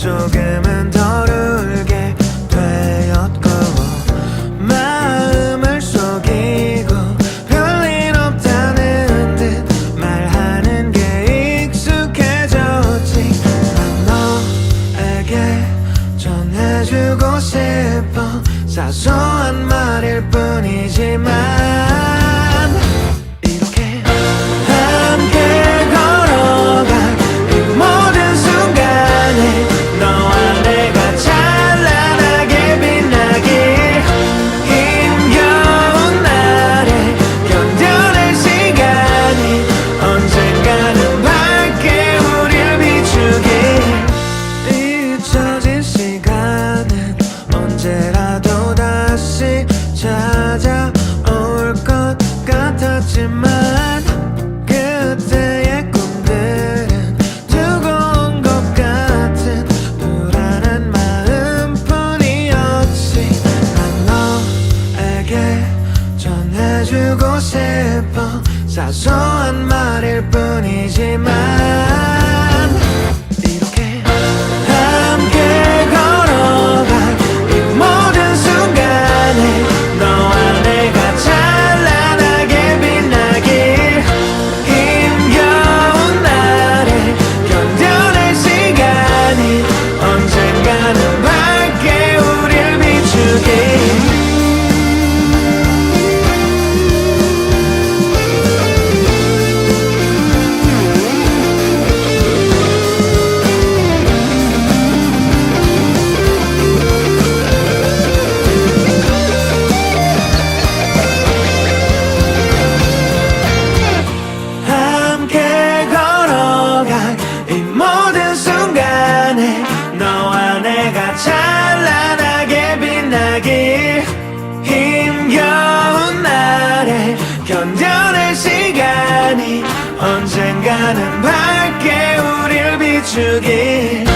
조금은 더 슬퍼 사소한 말일 뿐이지만. 만 그때의 꿈들은 두고온 것 같은 불안한 마음뿐이었지. 난 너에게 전해주고 싶어 사소한 말일 뿐이지만 견뎌낼 시간이 언젠가는 밝게 우릴 비추길.